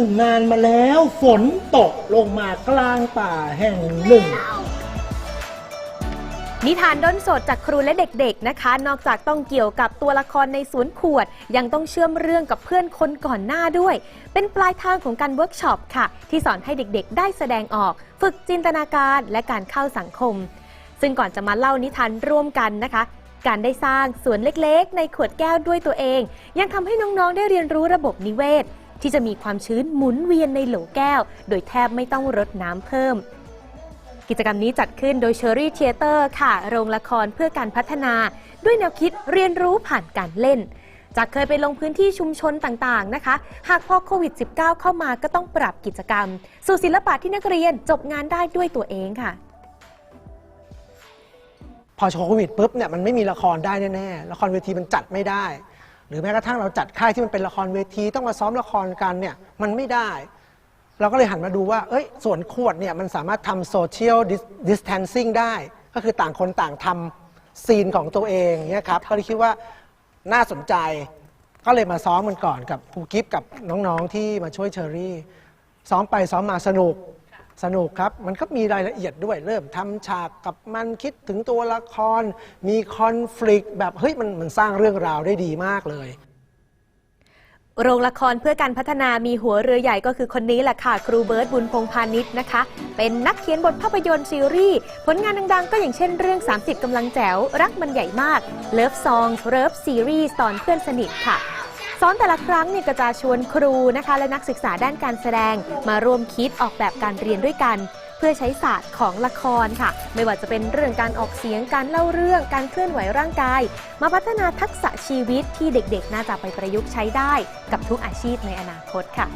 นึ่งนานมาแล้วฝนตกลงมากลางป่าแห่งหนึ่ง นิทานด้นสดจากครูและเด็กๆนะคะ นอกจากต้องเกี่ยวกับตัวละครในสวนขวด ยังต้องเชื่อมเรื่องกับเพื่อนคนก่อนหน้าด้วย เป็นปลายทางของการเวิร์กช็อปค่ะ ที่สอนให้เด็กๆ ได้แสดงออก ฝึกจินตนาการและการเข้าสังคม ซึ่งก่อนจะมาเล่านิทานร่วมกันนะคะการได้สร้างสวนเล็กๆ ในขวดแก้วด้วยตัวเอง ยังทำให้น้องๆ ได้เรียนรู้ระบบนิเวศ ที่จะมีความชื้นหมุนเวียนในโหลแก้ว โดยแทบไม่ต้องรดน้ำเพิ่ม กิจกรรมนี้จัดขึ้นโดยเชอรี่เทเตอร์ค่ะ โรงละครเพื่อการพัฒนา ด้วยแนวคิดเรียนรู้ผ่านการเล่นจากเคยไปลงพื้นที่ชุมชนต่างๆนะคะ หากพอโควิด -19 เข้ามาก็ต้องปรับกิจกรรม สู่ศิลปะที่นักเรียนจบงานได้ด้วยตัวเองค่ะ พอโควิดปุ๊บเนี่ยมันไม่มีละครได้แน่ๆละครเวทีมันจัดไม่ได้ หรือแม้กระทั่งเราจัดค่ายที่มันเป็นละครเวทีต้องมาซ้อมละครกันเนี่ยมันไม่ได้ เราก็เลยหันมาดูว่า เอ้ยส่วนขวดเนี่ยมันสามารถทำโซเชียลดิส a ทนซิ่งได้ ก็คือต่างคนต่างทำซีนของตัวเองเนี่ยครับก็เลยคิดว่าน่าสนใจ ก็เลยมาซ้อมกันก่อนกับครูกิฟกับน้องๆที่มาช่วยเชอรี่ ซ้อมไปซ้อมมาสนุก สนุกครับ มันก็มีรายละเอียดด้วย เริ่มทำฉากกับมันคิดถึงตัวละคร มีคอน FLICT แบบเฮ้ยมันมันสร้างเรื่องราวได้ดีมากเลย โรงละครเพื่อการพัฒนามีหัวเรือใหญ่ก็คือคนนี้แหละค่ะ ครูเบิร์ตบุญพงพาณิชย์นะคะ เป็นนักเขียนบทภาพยนตร์ซีรีส์ ผลงานดังๆ ก็อย่างเช่นเรื่อง 30กำลังแจ๋ว รักมันใหญ่มากเลิฟซองเลิฟซีรีส์ตอนเพื่อนสนิทค่ะ สอนแต่ละครั้งเนี่ยก็จะชวนครูนะคะและนักศึกษาด้านการแสดง มาร่วมคิดออกแบบการเรียนด้วยกัน เพื่อใช้ศาสตร์ของละครค่ะ ไม่ว่าจะเป็นเรื่องการออกเสียงการเล่าเรื่องการเคลื่อนไหวร่างกาย มาพัฒนาทักษะชีวิตที่เด็กๆ น่าจะไปประยุกต์ใช้ได้ กับทุกอาชีพในอนาคตค่ะ